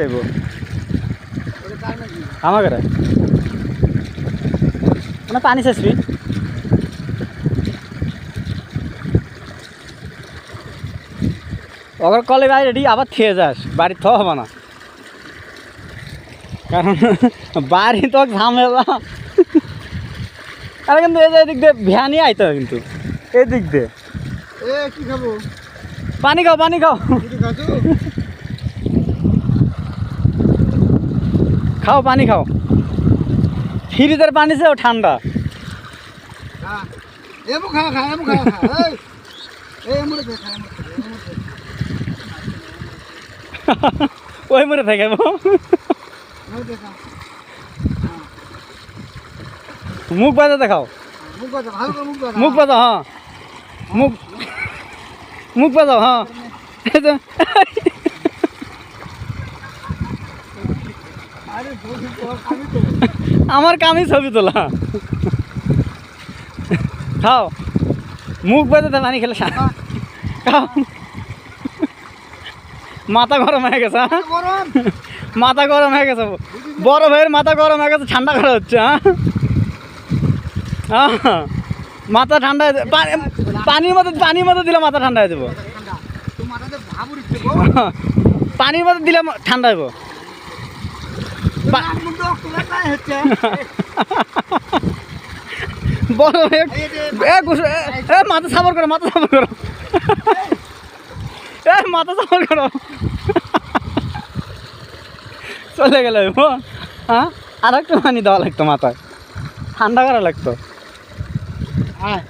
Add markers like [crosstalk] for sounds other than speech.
দেব। আমার মানে পানি শেষবি ওর কলে গাড়ি রেডি আবার খেয়ে যাস। বাড়ি থ হবে না। কারণ [laughs] বাড়ি তো ঝামেলা। আরে কিন্তু এই যে এদিক দিয়ে ভ্যানই আইতে হবে কিন্তু। এদিক দিয়ে। এ কি খাব? পানি খাও পানি খাও। [laughs] খাও পানি খাও। ফ্রিজের পানি সেও ঠান্ডা। [laughs] ওই মরে থাকে মুখ বাজা ভালো মুখ বাজা হ্যাঁ। মুখ মুখ বাজাও হ্যাঁ এই যে, আরে বসে তো আমি তো আমার কামই ছবি তোলা। খাও। মুখ বাজাতে পানি খেলে খাও। মাথা গরম হয়ে গেছে হ্যাঁ? মাথা গরম। হয়ে গেছে। বড় ভাইয়ের মাথা গরম হয়ে গেছে ঠান্ডা করা হচ্ছে হ্যাঁ? হ্যাঁ। মাথা ঠান্ডা হয়ে পানির মধ্যে পানির মধ্যে দিলে মাথা ঠান্ডা হয়ে যাব। পানির মধ্যে দিলে ঠান্ডা হইব। এ, মাথা সাবর করো মাথা সাবর করো। এ মাথা সাবর করো। চলে গেল হ্যাঁ? আর একটু পানি দেওয়া লাগতো মাথায়। ঠান্ডা করা লাগতো। আয়।